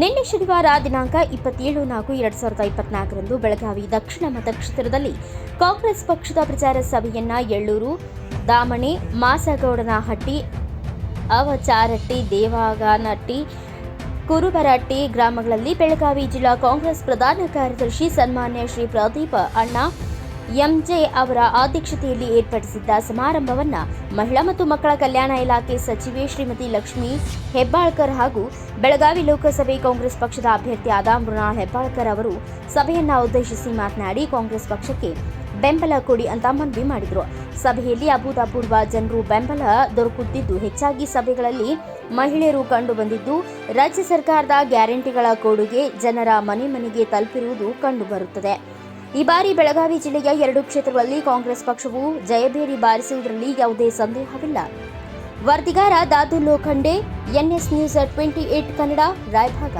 ನಿನ್ನೆ ಶನಿವಾರ ದಿನಾಂಕ ಇಪ್ಪತ್ತೇಳು ನಾಲ್ಕು ಎರಡ್ ಸಾವಿರದ ಇಪ್ಪತ್ನಾಲ್ಕರಂದು ಬೆಳಗಾವಿ ದಕ್ಷಿಣ ಮತಕ್ಷೇತ್ರದಲ್ಲಿ ಕಾಂಗ್ರೆಸ್ ಪಕ್ಷದ ಪ್ರಚಾರ ಸಭೆಯನ್ನ ಎಳ್ಳೂರು, ದಾಮಣೆ, ಮಾಸಗೌಡನಹಟ್ಟಿ, ಅವಚಾರಟ್ಟಿ ದೇವಾಗನಟ್ಟಿ ಕುರುಬರಟ್ಟಿ ಗ್ರಾಮಗಳಲ್ಲಿ ಬೆಳಗಾವಿ ಜಿಲ್ಲಾ ಕಾಂಗ್ರೆಸ್ ಪ್ರಧಾನ ಕಾರ್ಯದರ್ಶಿ ಸನ್ಮಾನ್ಯ ಶ್ರೀ ಪ್ರದೀಪ ಅಣ್ಣ ಎಂಜೆ ಅವರ ಅಧ್ಯಕ್ಷತೆಯಲ್ಲಿ ಏರ್ಪಡಿಸಿದ್ದ ಸಮಾರಂಭವನ್ನ ಮಹಿಳಾ ಮತ್ತು ಮಕ್ಕಳ ಕಲ್ಯಾಣ ಇಲಾಖೆ ಸಚಿವೆ ಶ್ರೀಮತಿ ಲಕ್ಷ್ಮಿ ಹೆಬ್ಬಾಳ್ಕರ್ ಹಾಗೂ ಬೆಳಗಾವಿ ಲೋಕಸಭೆ ಕಾಂಗ್ರೆಸ್ ಪಕ್ಷದ ಅಭ್ಯರ್ಥಿಯಾದ ಮೃಣಾಲ್ ಹೆಬ್ಬಾಳ್ಕರ್ ಅವರು ಸಭೆಯನ್ನು ಉದ್ದೇಶಿಸಿ ಮಾತನಾಡಿ ಕಾಂಗ್ರೆಸ್ ಪಕ್ಷಕ್ಕೆ ಬೆಂಬಲ ಕೊಡಿ ಅಂತ ಮನವಿ ಮಾಡಿದರು. ಸಭೆಯಲ್ಲಿ ಅಭೂತಪೂರ್ವ ಜನರು ಬೆಂಬಲ ದೊರಕುತ್ತಿದ್ದು ಹೆಚ್ಚಾಗಿ ಸಭೆಗಳಲ್ಲಿ ಮಹಿಳೆಯರು ಕಂಡುಬಂದಿದ್ದು, ರಾಜ್ಯ ಸರ್ಕಾರದ ಗ್ಯಾರಂಟಿಗಳ ಕೊಡುಗೆ ಜನರ ಮನೆ ಮನೆಗೆ ತಲುಪಿರುವುದು ಕಂಡುಬರುತ್ತದೆ. ಈ ಬಾರಿ ಬೆಳಗಾವಿ ಜಿಲ್ಲೆಯ ಎರಡು ಕ್ಷೇತ್ರಗಳಲ್ಲಿ ಕಾಂಗ್ರೆಸ್ ಪಕ್ಷವು ಜಯಭೇರಿ ಬಾರಿಸುವುದರಲ್ಲಿ ಯಾವುದೇ ಸಂದೇಹವಿಲ್ಲ. ವರದಿಗಾರ Dadu Lokhande N S news twenty eight Kannada, Raybag.